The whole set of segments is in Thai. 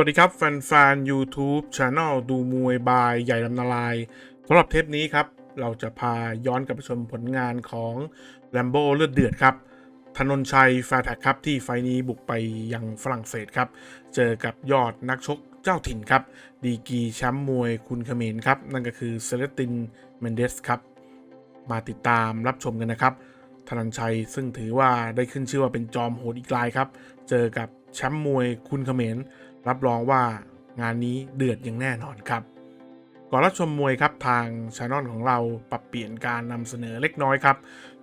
วัสดีครับแฟนๆ YouTube Channel ดูมวยบายใหญ่ลำนาลายสำหรับเทปนี้ครับ เราจะพาย้อนกลับไปชมผลงานของ Lambo เลือดเดือดครับธนนชัยแฟร์แท็กครับ ที่ไฟนี้บุกไปยังฝรั่งเศสครับ เจอกับยอดนักชกเจ้าถิ่นครับ ดีกีแชมป์มวยคุณเขมรครับ นั่นก็คือเซเลตินเมนเดสครับ มาติดตามรับชมกันนะครับธนันชัยซึ่งถือว่าได้ขึ้นชื่อว่าเป็นจอมโหดอีกรายครับ เจอกับแชมป์มวยคุณเขมร รับรองว่างานนี้เดือดอย่างแน่นอนครับ ก่อนรับชมมวยครับทางช anel ของเราปรับเปลี่ยนการนำเสนอเล็กน้อยครับ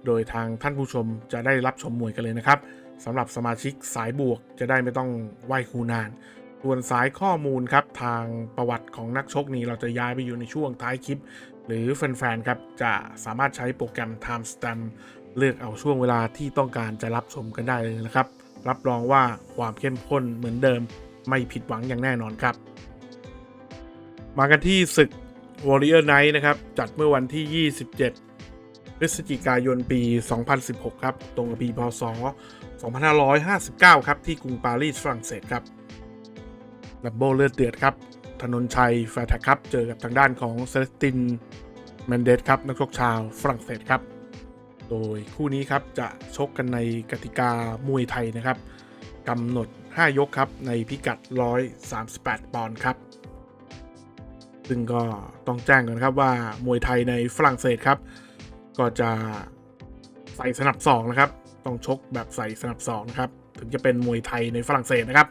โดยทางท่านผู้ชมจะได้รับชมมวยกันเลยนะครับสำหรับสมาชิกสายบวกจะได้ไม่ต้องไหว้ครูนาน ส่วนสายข้อมูลครับทางประวัติของนักชกนี้เราจะย้ายไปอยู่ในช่วงท้ายคลิป หรือแฟนๆครับจะสามารถใช้โปรแกรม Time Stamp เลือกเอาช่วงเวลาที่ต้องการจะรับชมกันได้เลยนะครับ รับรองว่าความเข้มข้นเหมือนเดิม ไม่ผิดหวังอย่างแน่นอนครับ มากันที่ศึก Warrior Night นะครับ จัดเมื่อวันที่ 27 พฤศจิกายนปี 2016 ครับ ตรงกับปีพศ 2559 ครับ ที่กรุงปารีสฝรั่งเศสครับลัมโบเลือดเดือดครับ ถนนชัยแฟร์แท็กครับ เจอกับทางด้านของเซเลสตินแมนเดสครับ นักชกชาวฝรั่งเศสครับ โดยคู่นี้ครับจะชกกันในกติกามวยไทยนะครับ กำหนด 5 ยกครับ ในพิกัด 138 ปอนด์ครับ ซึ่งก็ต้องแจ้งก่อนครับว่ามวยไทยในฝรั่งเศสครับ ก็จะใส่สนับสองนะครับ ต้องชกแบบใส่สนับสองนะครับ ถึงจะเป็นมวยไทยในฝรั่งเศสนะครับ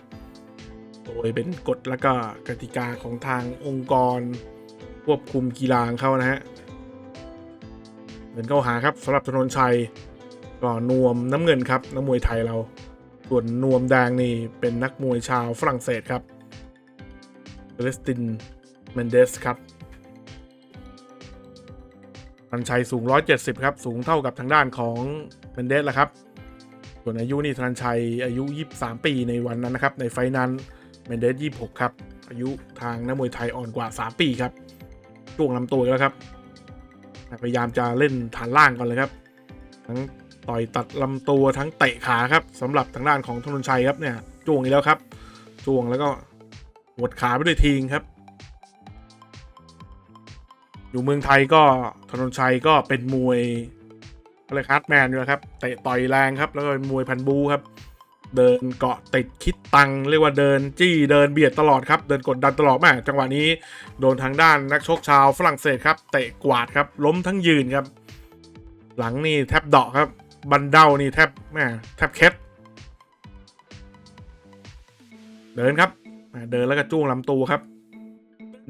โดยเป็นกฎและก็กติกาของทางองค์กร ควบคุมกีฬาเขานะฮะเงินเข้าหาครับสำหรับธนนชัยก็นวมน้ำเงินครับนักมวยไทยเรา ส่วนนวมแดงนี่เป็นนักมวยชาวฝรั่งเศสครับเบลสตินเมนเดสครับธนชัยสูง 170 ครับ สูงเท่ากับทางด้านของเมนเดสแหละครับ ส่วนอายุนี่ธนชัยอายุ 23 ปีในวันนั้นนะครับ ในไฟนั้นเมนเดส 26 ครับ อายุทางนักมวยไทยอ่อนกว่า 3 ปีครับช่วงลำตัวแล้วครับ พยายามจะเล่นฐานล่างก่อนเลยครับ ทั้งต่อยตัดลำตัวทั้งเตะขาครับสำหรับทางด้านของธนนชัยครับเนี่ยจ้วงอีกแล้วครับจ้วงแล้วก็หวดขาไปด้วยทีงครับ อยู่เมืองไทยก็ธนนชัยก็เป็นมวยอะไรคัสแมนอยู่แล้วครับเตะต่อยแรงครับ แล้วก็เป็นมวยพันบูครับ เดินเกาะติดคิดตังเรียกว่าเดินจี้เดินเบียดตลอดครับ เดินกดดันตลอดแม่จังหวะนี้โดนทางด้านนักชกชาวฝรั่งเศสครับเตะกวาดครับล้มทั้งยืนครับ หลังนี่แทบเดาะครับ บันเดานี่แทบแม่แทบเคล็ดเดินครับ เดินแล้วก็จ้วงลำตัวครับ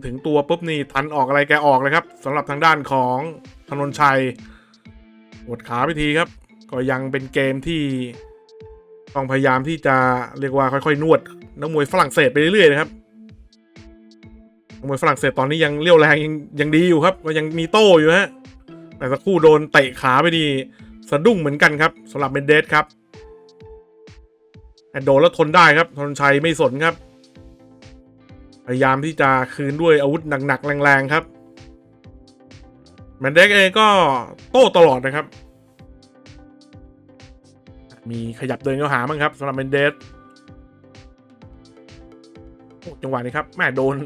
ถึงตัวปุ๊บนี่ทันออกอะไรแกออกเลยครับสำหรับทางด้านของธนนชัยหดขาไปทีครับ ก็ยังเป็นเกมที่ต้องพยายามที่จะเรียกว่าค่อยๆ นวดนักมวยฝรั่งเศสไปเรื่อยๆนะครับนักมวยฝรั่งเศสตอนนี้ยังเลี้ยวแรงยังยังดีอยู่ครับก็ยังมีโต้อยู่ฮะ แต่สักครู่โดนเตะขาไปดีสะดุ้งเหมือนกันครับสำหรับเมนเดสครับแต่โดนแล้วทนได้ครับธนชัยไม่สนครับ พยายามที่จะคืนด้วยอาวุธหนักๆแรงๆครับแมนเดสเองก็โต้ตลอดนะครับ มีขยับเดินเข้าหาบ้างครับสำหรับเมนเดสจังหวะนี้ครับแม่โดน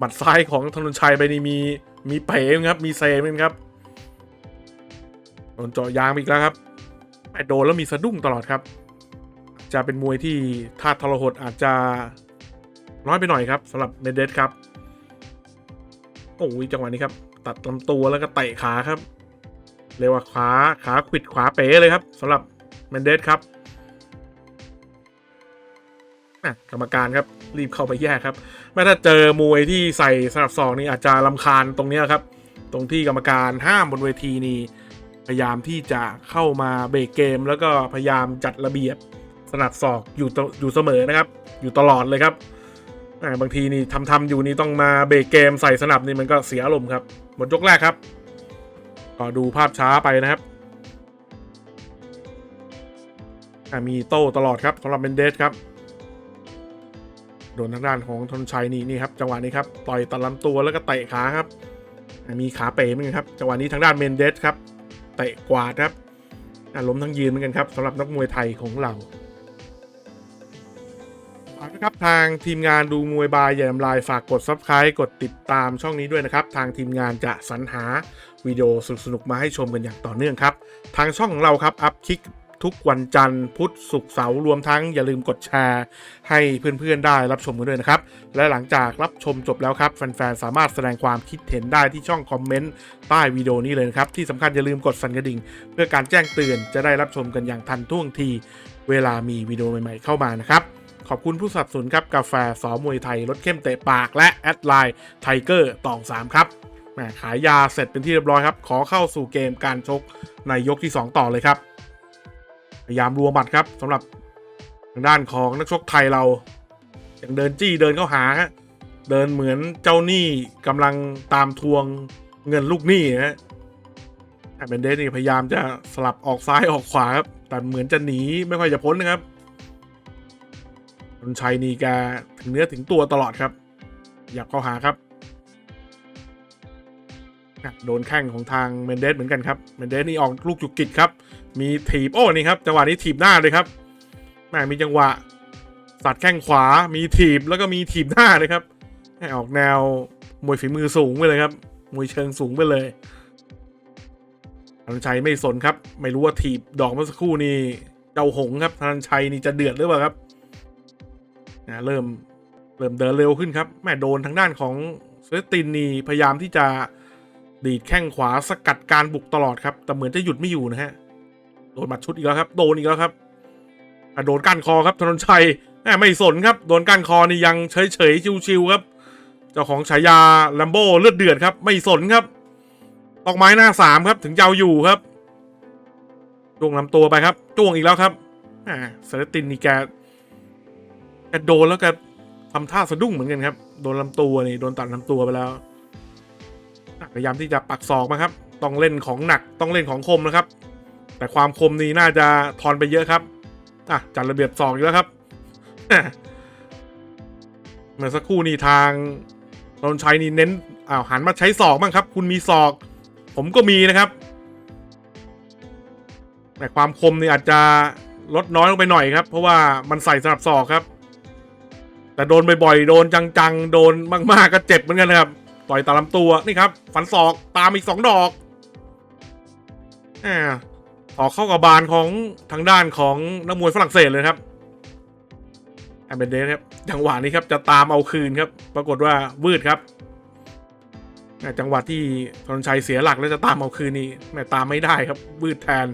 บัดซ้ายของธนชัยไปนี่มีมีเป๋มั้งครับ มีเซมั้งครับ โดนเจาะยางอีกแล้วครับแม่โดนแล้วมีสะดุ้งตลอดครับ จะเป็นมวยที่ธาทรหดอาจจะน้อยไปหน่อยครับสำหรับเมนเดสครับโอ้ยจังหวะนี้ครับ ตัดลำตัวแล้วก็เตะขาครับ เรียกว่าขาขาขวิดขวาเป๋เลยครับสำหรับเมนเดสครับกรรมการครับรีบเข้าไปแยกครับแม้ถ้าเจอมวยที่ใส่สนับสองนี่อาจจะลำคาญตรงนี้ครับ ตรงที่กรรมการห้ามบนเวทีนี่ พยายามที่จะเข้ามาเบรกเกม แล้วก็พยายามจัดระเบียบสนับศอกอยู่อยู่เสมอนะครับ อยู่ตลอดเลยครับบางทีนี่ทำทำอยู่นี่ต้องมาเบรกเกมใส่สนับนี่มันก็เสียอารมณ์ครับหมดยกแรกครับ ก็ดูภาพช้าไปนะครับมีโต้ตลอดครับสำหรับเบนเดสครับโดนทางด้านของธนชัยนี่นี่ครับจังหวะนี้ครับต่อยตัดลำตัวแล้วก็เตะขาครับ มีขาเป๋เหมือนกันครับจังหวะนี้ทางด้านเมนเดสครับ เตะกวาดครับล้มทั้งยืนเหมือนกันครับสำหรับนักมวยไทยของเราฝากนนะครับทางทีมงานดูมวยบายอย่าทำลายฝากกด Subscribe กดติดตามช่องนี้ด้วยนะครับ ทางทีมงานจะสรรหาวิดีโอสนุกๆมาให้ชมกันอย่างต่อเนื่องครับ ทางช่องของเราครับอัพคลิก ทุกวันจันทร์พุธศุกร์เสาร์รวมทั้งอย่าลืมกดแชร์ ให้เพื่อนๆได้รับชมกันด้วยนะครับ และหลังจากรับชมจบแล้วครับ แฟนๆ สามารถแสดงความคิดเห็นได้ที่ช่องคอมเมนต์ใต้วิดีโอนี้เลยนะครับ ที่สำคัญอย่าลืมกดสั่นกระดิ่ง เพื่อการแจ้งเตือนจะได้รับชมกันอย่างทันท่วงที เวลามีวิดีโอใหม่ๆ เข้ามานะครับขอบคุณผู้สนับสนุนครับกาแฟสอมวยไทยรสเข้มเตะปากและแอดไลน์ไทเกอร์ตอง3ครับแหมขายยาเสร็จเป็นที่เรียบร้อยครับ ขอเข้าสู่เกมการชกในยกที่ 2 ต่อเลยครับ พยายามรัวหมัดครับสำหรับทางด้านของนักชกไทยเราอยังเดินจี้เดินเข้าหาฮะเดินเหมือนเจ้าหนี้กำลังตามทวงเงินลูกหนี้นะฮะแต่เบนเดสนี่พยายามจะสลับออกซ้ายออกขวาครับแต่เหมือนจะหนีไม่ค่อยจะพ้นนะครับคนชัยนี่แกถึงเนื้อถึงตัวตลอดครับ อยากเข้าหาครับ โดนแข้งของทางเมนเดสเหมือนกันครับเมนเดสนี่ออกลูกจุกกิจครับ มีถีบโอ้นี่ครับจังหวะนี้ถีบหน้าเลยครับแม่มีจังหวะสัดแข้งขวา มีถีบแล้วก็มีถีบหน้าเลยครับแม่ออกแนวมวยฝีมือสูงไปเลยครับมวยเชิงสูงไปเลยธนชัยไม่สนครับ ไม่รู้ว่าถีบดอกเมื่อสักครู่นี่เจ้าหงส์ครับธนชัยนี่จะเดือดหรือเปล่าครับนะเริ่มเริ่มเดินเร็วขึ้นครับ แม่โดนทางด้านของเซตินนี่พยายามที่จะ ดีดแข้งขวาสกัดการบุกตลอดครับ แต่เหมือนจะหยุดไม่อยู่นะฮะ โดนหมัดชุดอีกแล้วครับ โดนอีกแล้วครับโดนก้านคอครับ ธนนชัยไม่สนครับ โดนก้านคอนี่ยังเฉยเฉยๆชิวๆครับ เจ้าของฉายาแลมโบเลือดเดือดครับ ไม่สนครับตอกไม้หน้าสามครับถึงเอาอยู่ครับจ้วงลำตัวไปครับจ้วงอีกแล้วครับอ่าเซเลตินนี่แกแกโดนแล้วแกทำท่าสะดุ้งเหมือนกันครับ โดนลำตัวนี่โดนตัดลำตัวไปแล้ว พยายามที่จะปักศอกมาครับ ต้องเล่นของหนักต้องเล่นของคมนะครับ แต่ความคมนี้น่าจะทอนไปเยอะครับอะจัดระเบียบศอกอีกแล้วครับเมื่อสักครู่นี้ทางนนชัยนี่เน้นอ้าวหันมาใช้ศอกบ้างครับ คุณมีศอก ผมก็มีนะครับ แต่ความคมนี่อาจจะลดน้อยลงไปหน่อยครับ เพราะว่ามันใส่สนับศอกครับ แต่โดนบ่อยๆโดนจังๆ โดนมากๆก็เจ็บเหมือนกันนะครับ ต่อยตามลำตัวนี่ครับฝันศอกตามอีกสองดอกอ่าออกเข้ากับบานของทางด้านของนักมวยฝรั่งเศสเลยครับแอมเบนเดสครับจังหวะนี้ครับจะตามเอาคืนครับ ปรากฏว่าวืดครับจังหวะที่ธนชัยเสียหลักแล้วจะตามเอาคืนนี่แม่ตามไม่ได้ครับวืดแทน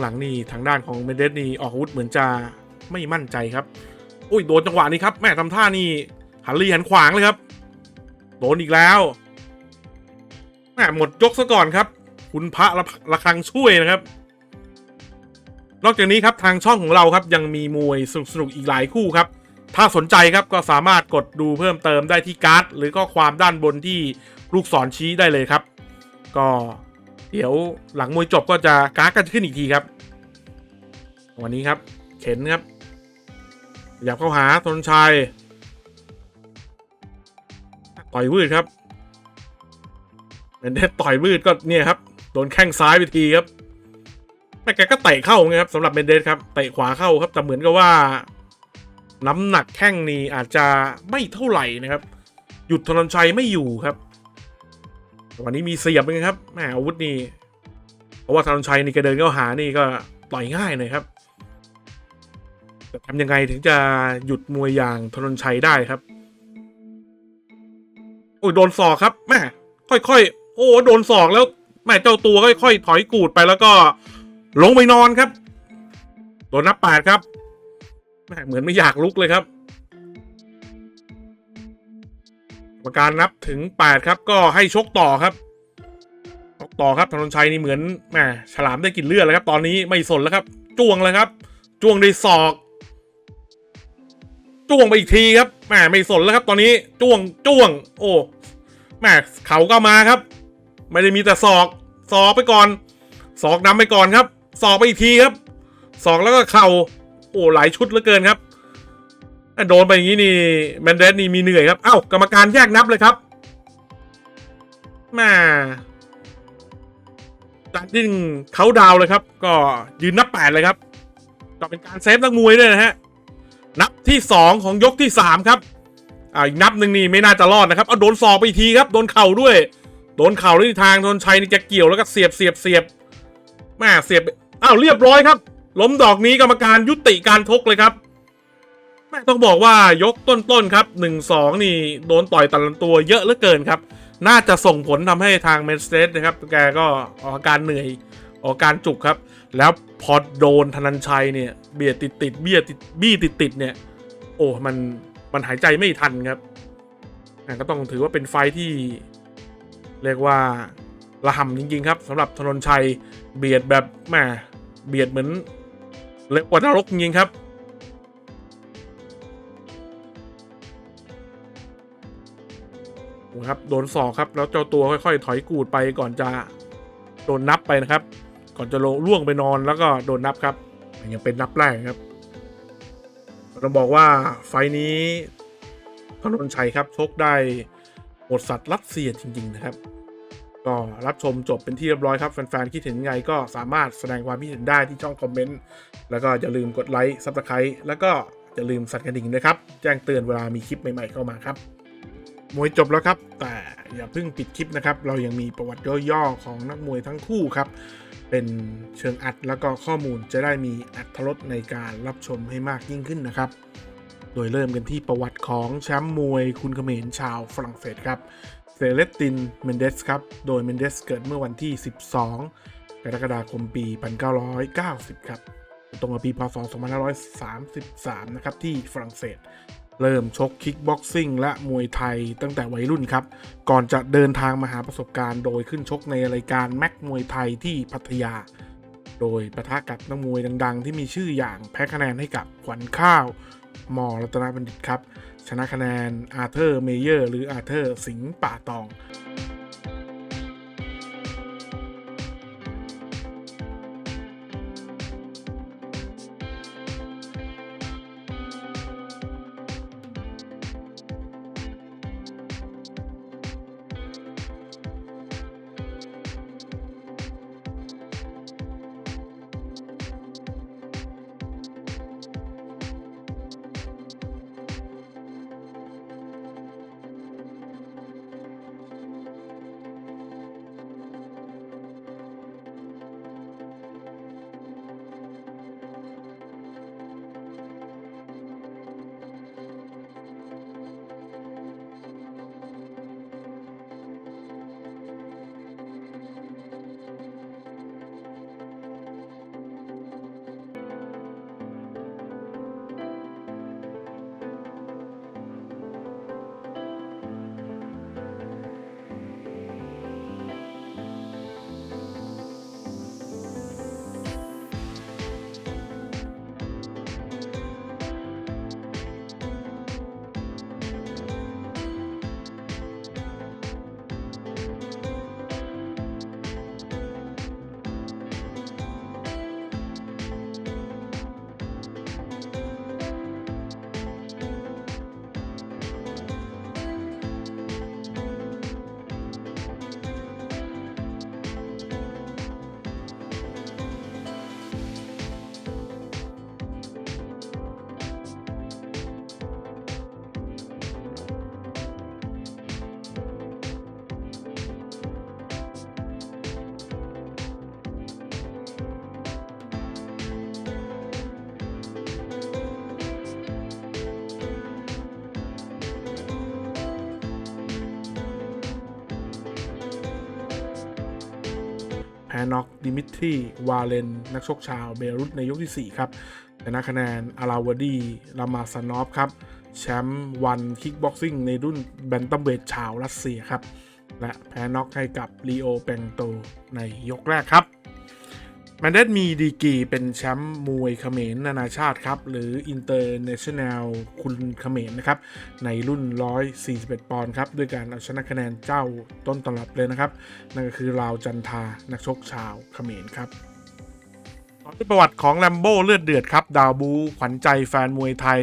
หลังๆนี่ทางด้านของเมเดสนี่ออกอาวุธเหมือนจะไม่มั่นใจครับ อุ้ยโดนจังหวะนี้ครับแม่ทำท่านี่หันลีหันขวางเลยครับ โดนอีกแล้วแม่หมดยกซะก่อนครับ คุณพระระระคังช่วยนะครับ นอกจากนี้ครับทางช่องของเราครับยังมีมวยสนุกๆอีกหลายคู่ครับ ถ้าสนใจครับก็สามารถกดดูเพิ่มเติมได้ที่การ์ด หรือก็ความด้านบนที่ลูกศรชี้ได้เลยครับ ก็เดี๋ยวหลังมวยจบก็จะการ์ดกันขึ้นอีกทีครับ วันนี้ครับเข็นครับ อยากเข้าหาธนชัย ต่อยวืดครับเป็นเดต่อยวืดก็เนี่ยครับ โดนแข้งซ้ายไปทีครับแต่แกก็เตะเข้าไงครับสำหรับเบนเดสครับเตะขวาเข้าครับแต่เหมือนกับว่า น้ำหนักแข้งนี้อาจจะไม่เท่าไหร่นะครับ หยุดธนชัยไม่อยู่ครับวันนี้มีเสียบเป็นครับแหมอาวุธนี่เพราะว่าธนชัยนี่แกเดินเข้าหานี่ก็ต่อยง่ายหน่อยครับ ทำยังไงถึงจะหยุดมวยอย่างธนชัยได้ครับ โอ้ยโดนศอกครับแม่ค่อยๆ โอ้โดนศอกแล้วแม่เจ้าตัวค่อยๆถอยกูดไปแล้วก็ ลงไปนอนครับโดนนับแปดครับแม่เหมือนไม่อยากลุกเลยครับกรรมการนับถึง8ครับ ก็ให้ชกต่อครับชกต่อครับธนนชัยนี่เหมือนแหมฉลามได้กลินเลือดแล้วครับ ตอนนี้ไม่สนแล้วครับ จ้วงเลยครับ จ้วงด้วยศอก จ้วงไปอีกทีครับแหมไม่สนแล้วครับ ตอนนี้จ้วงจ้วง โอ้แหมเขาก็มาครับ ไม่ได้มีแต่ศอกศอกไปก่อนศอกนำไปก่อนครับศอกไปอีกทีครับศอกแล้วก็เข่าโอ้หลายชุดเหลือเกินครับโดนไปอย่างนี้นี่แมนเดสนี่มีเหนื่อยครับ เอ้ากรรมการแยกนับเลยครับมาจัดดิ้งเขาดาวเลยครับ ก็ยืนนับแปดเลยครับ ก็เป็นการเซฟนักมวยด้วยนะฮะ นับที่ 2 ของยกที่ 3 ครับอ่าอีกนับหนึ่งนี่ไม่น่าจะรอดนะครับเอาโดนศอกไปอีกทีครับโดนเข่าด้วย โดนเข่าด้วยทางโดนชัยนี่จะเกี่ยวแล้วก็เสียบเสียบเสียบแม่เสียบอ้าวเรียบร้อยครับ ล้มดอกนี้กรรมการยุติการทกเลยครับแม่ต้องบอกว่ายกต้นๆครับหนึ่งสองนี่โดนต่อยตัดลำตัวเยอะเหลือเกินครับ น่าจะส่งผลทำให้ทางเมนสเตสนะครับ แกก็ออกอาการเหนื่อยออกอาการจุกครับ แล้วพอโดนธนันชัยเนี่ย เบียดติดติดๆเบี้ยติดบี้ติดติดๆเนี่ย โอ้มันมันหายใจไม่ทันครับอะก็ต้องถือว่าเป็นไฟที่เรียกว่าระห่ำจริง ๆ ครับสำหรับธนนชัยเบียดแบบแหมเบียดเหมือนเล็กกว่านรกจริงๆครับ ครับโดนศอกครับ แล้วเจ้าตัวค่อย ๆ ถอยกูดไปก่อนจะโดนนับไปนะครับ ก่อนจะลงล่วงไปนอนแล้วก็โดนนับครับ ยังเป็นนับแรกครับต้องบอกว่าไฟนี้ธนนชัยครับชกได้หมดสัตว์รัสเซียจริง ๆ นะครับ ก็รับชมจบเป็นที่เรียบร้อยครับ แฟน ๆ คิดเห็นไงก็สามารถแสดงความคิดเห็นได้ที่ช่องคอมเมนต์ แล้วก็อย่าลืมกดไลค์ซับสไครต์แล้วก็อย่าลืมสั่นกระดิ่งนะครับ แจ้งเตือนเวลามีคลิปใหม่ ๆ เข้ามาครับมวยจบแล้วครับ แต่อย่าเพิ่งปิดคลิปนะครับ เรายังมีประวัติย่อๆของนักมวยทั้งคู่ครับ เป็นเชิงอัดแล้วก็ข้อมูลจะได้มีอัตรสในการรับชมให้มากยิ่งขึ้นนะครับ โดยเริ่มกันที่ประวัติของแชมป์มวยคุณเขมรชาวฝรั่งเศสครับเซเลสตินเมนเดสครับ โดยเมนเดสเกิดเมื่อวันที่ 12 กรกฎาคมปี 1990 ครับ ตรงกับปีพศ 2533 นะครับ ที่ฝรั่งเศส เริ่มชกคิกบ็อกซิ่งและมวยไทยตั้งแต่วัยรุ่นครับ ก่อนจะเดินทางมาหาประสบการณ์โดยขึ้นชกในรายการแม็กมวยไทยที่พัทยา โดยประทะกับนักมวยดังๆ ที่มีชื่ออย่างแพ้คะแนนให้กับขวัญข้าวมอรัตนบัณฑิตครับ ชนะคะแนนอาร์เธอร์เมเยอร์ หรืออาร์เธอร์สิงห์ป่าตอง แพ้น็อกดิมิทรีวาเลน นักชกชาวเบรุตในยกที่ 4 ครับชนะคะแนนอาราวดีรามาซานอฟครับแชมป์วันคิกบ็อกซิ่งในรุ่นแบนตัมเวทชาวรัสเซียครับ และแพ้น็อกให้กับลีโอเปงโตในยกแรกครับ แมนเดสมีดีกีเป็นแชมป์มวยเขมรนานาชาติครับ หรือ International คุณเขมรนะครับ ในรุ่น 141 ปอนด์ครับ ด้วยการเอาชนะคะแนนเจ้าต้นตำรับเลยนะครับ นั่นก็คือราวจันทา นักชกชาวเขมรครับต่อด้วยประวัติของแลมโบ้เลือดเดือดครับ ดาวบูขวัญใจแฟนมวยไทย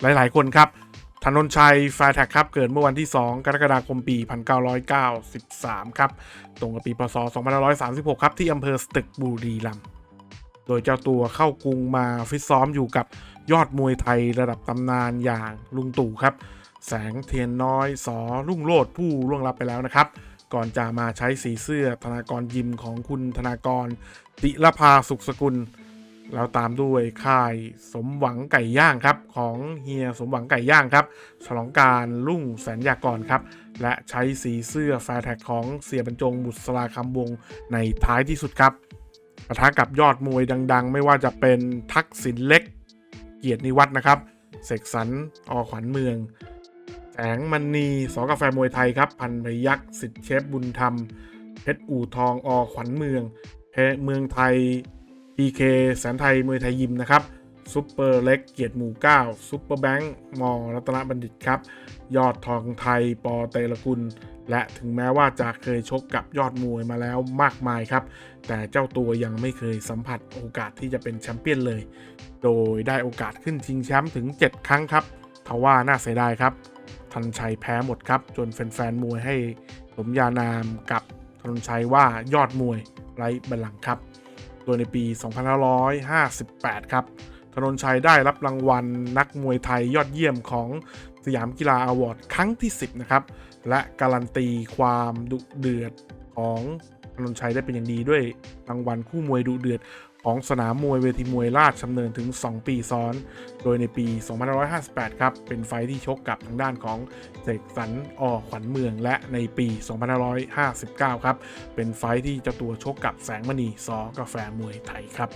หลาย ๆ คนครับ ธนนชัยแฟร์แท็กครับ เกิดเมื่อวันที่ 2 กรกฎาคมปี 1993 ครับ ตรงกับปีพศ 2536 ครับ ที่อำเภอสตึกบุรีรัมย์โดยเจ้าตัวเข้ากรุงมาฟิตซ้อมอยู่กับยอดมวยไทยระดับตำนานอย่างลุงตู่ครับ แสงเทียนน้อยสอรุ่งโรดผู้ล่วงลับไปแล้วนะครับ ก่อนจะมาใช้สีเสื้อธนากรยิมของคุณธนากรติรภาสุขสกุล แล้วตามด้วยค่ายสมหวังไก่ย่างครับ ของเฮียสมหวังไก่ย่างครับฉลองการรุ่งแสนยากรครับ และใช้สีเสื้อแฟร์แท็กของเสียบรรจงบุษราคำวงในท้ายที่สุดครับปะทะกับยอดมวยดัง ๆ ไม่ว่าจะเป็นทักษิณเล็ก เกียรตินิวัฒน์นะครับ เสกสรรอขวัญเมืองแสงมณีสอกาแฟมวยไทยครับ พันพยักษ์สิทธิเชฟบุญธรรม เพชรอู่ทองอขวัญเมืองเพเมืองไทย PK แสนไทยมวยไทยยิมนะครับซุปเปอร์เล็กเกียรติหมู่9ซุปเปอร์แบงค์มอรัตนบัณฑิตครับ ยอดทองไทยปอเตรกุล และถึงแม้ว่าจะเคยชกกับยอดมวยมาแล้วมากมายครับ แต่เจ้าตัวยังไม่เคยสัมผัสโอกาสที่จะเป็นแชมเปี้ยนเลย โดยได้โอกาสขึ้นชิงแชมป์ถึง 7 ครั้งครับทว่าน่าเสียดายครับทันชัยแพ้หมดครับ จนแฟนๆมวยให้สมญานามกับธนชัยว่ายอดมวยไร้บัลลังก์ครับ โดยในปี 2558 ครับธนนชัยได้รับรางวัลนักมวยไทยยอดเยี่ยมของสยามกีฬาอวอร์ดครั้งที่ 10 นะครับ และการันตีความดุเดือดของธนนชัยได้เป็นอย่างดีด้วยรางวัลคู่มวยดุเดือด ของสนามมวยเวทีมวยราชดำเนินถึง 2 ปีซ้อน โดยในปี 2558 ครับ เป็นไฟที่ชกกับทางด้านของเสกสรรอขวัญเมือง และในปี 2559 ครับ เป็นไฟที่เจ้าตัวชกกับแสงมณีสอกาแฟมวยไทยครับ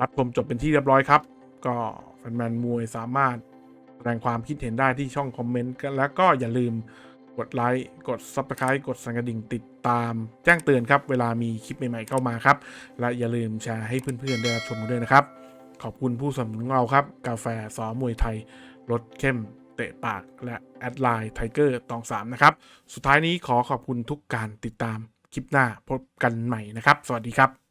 รับชมจบเป็นที่เรียบร้อยครับ ก็แฟนๆมวยสามารถแสดงความคิดเห็นได้ที่ช่องคอมเมนต์แล้วก็อย่าลืมกดไลค์กด Subscribe กดสั่นกระดิ่งติดตาม แจ้งเตือนครับ เวลามีคลิปใหม่ๆเข้ามาครับ และอย่าลืมแชร์ให้เพื่อนๆได้รับชมกันด้วยนะครับ ขอบคุณผู้สนับสนุนของเราครับ กาแฟสอมวยไทยรสเข้มเตะปากและแอดไลน์ไทเกอร์ตองสามนะครับ สุดท้ายนี้ขอขอบคุณทุกการติดตามคลิปหน้าพบกันใหม่นะครับ สวัสดีครับ